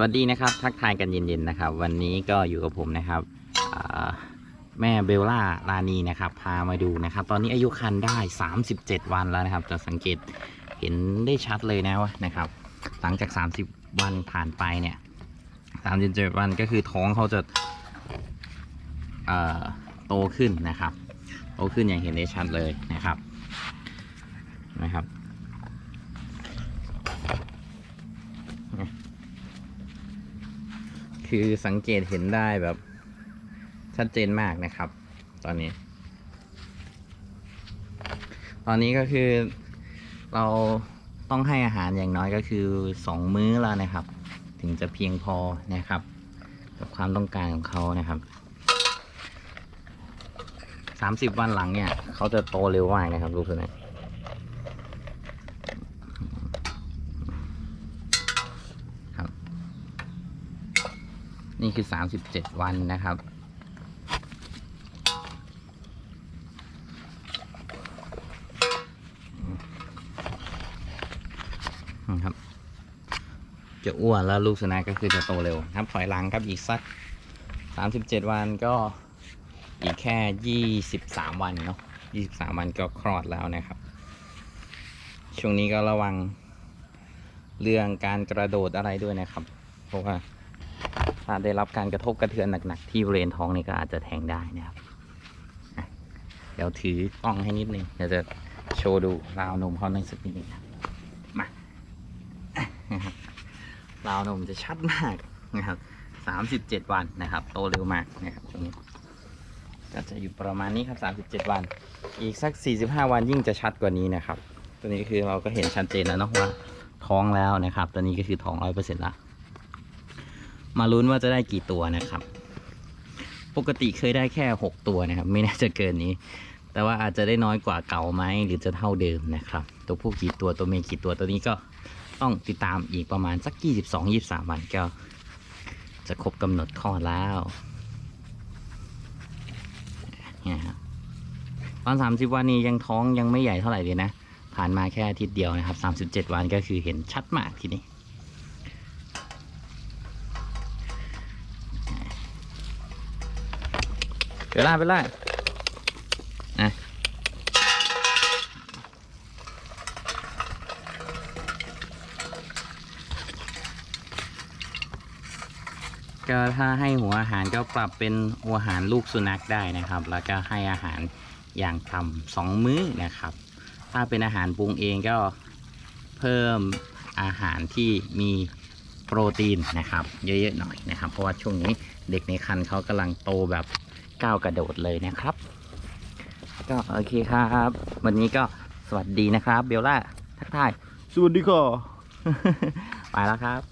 วัสดีนะครับทักทายกันเย็นๆนะครับ วันนี้ก็อยู่กับผมนะครับแม่เบลล่าลานีนะครับพามาดูนะครับ ตอนนี้อายุคันได้ 37 วันแล้วนะครับ จะสังเกตเห็นได้ชัดเลยนะว่านะครับ หลังจาก 30 วันผ่านไปเนี่ย37 วันก็คือท้องเขาจะโตขึ้นนะครับ โตขึ้นอย่างเห็นได้ชัดเลยนะครับนะครับ คือสังเกตเห็นได้แบบ ชัดเจนมากนะครับ ตอนนี้ ตอนนี้ก็คือเราต้องให้อาหารอย่างน้อยก็คือสองมื้อแล้วนะครับ ถึงจะเพียงพอนะครับ กับความต้องการของเขานะครับสามสิบวันหลังเนี่ย เขาจะโตเร็วมากนะครับลูกสุนัขครับ นี่คือ 37 วันนะครับนะครับ จะอ้วนแล้วลูกสุนัขก็คือจะโตเร็วครับถอยหลังครับอีกสัก 37 วันก็อีกแค่ 23 วันเนาะ23 วันก็คลอดแล้วนะครับ ช่วงนี้ก็ระวังเรื่องการกระโดดอะไรด้วยนะครับ เพราะว่า ถ้าได้รับการกระทบกระเทือนหนักๆ ที่บริเวณท้องนี่ก็อาจจะแทงได้นะครับ เดี๋ยวถือกล้องให้นิดนึงเดี๋ยวจะโชว์ดูราวนมเขาในอยสักนิดนึงนะมาราวนมจะชัดมากนะครับสามสิบเจ็ดวันนะครับ โตเร็วมากนะครับตรงนี้ก็จะอยู่ประมาณนี้ครับสามสิบเจ็ดวัน อีกสักสี่สิบห้าวันยิ่งจะชัดกว่านี้นะครับ ตัวนี้คือเราก็เห็นชัดเจนแล้วเนาะว่าท้องแล้วนะครับ ตัวนี้ก็คือท้องร้อยเปอร์เซ็นต์ละ มาลุ้นว่าจะได้กี่ตัวนะครับ ปกติเคยได้แค่ 6 ตัวนะครับ ไม่น่าจะเกินนี้ แต่ว่าอาจจะได้น้อยกว่าเก่าไหมหรือจะเท่าเดิมนะครับ ตัวผู้กี่ตัวตัวเมียกี่ตัวตัวนี้ก็ต้องติดตามอีกประมาณสัก 22-23 วันก็จะครบกำหนดข้อดแล้วนี่ครับตอน 30 วันนี้ยังท้องยังไม่ใหญ่เท่าไหร่เลยนะ ผ่านมาแค่อาทิตย์เดียวนะครับ 37 วันก็คือเห็นชัดมากทีนี้ ไล่าไปล่านะก็ถ้าให้หัวอาหารก็ปรับเป็นหัวอาหารลูกสุนัขได้นะครับ แล้วก็ให้อาหารอย่างต่ำสองมื้อนะครับ ถ้าเป็นอาหารปรุงเองก็เพิ่มอาหารที่มีโปรตีนนะครับ เยอะๆหน่อยนะครับ เพราะว่าช่วงนี้เด็กในครรภ์เขากำลังโตแบบ ก้าวกระโดดเลยนะครับ ก็โอเคครับ วันนี้ก็สวัสดีนะครับ เบลล่าทักทาย สวัสดีค่ะ ไปแล้วครับ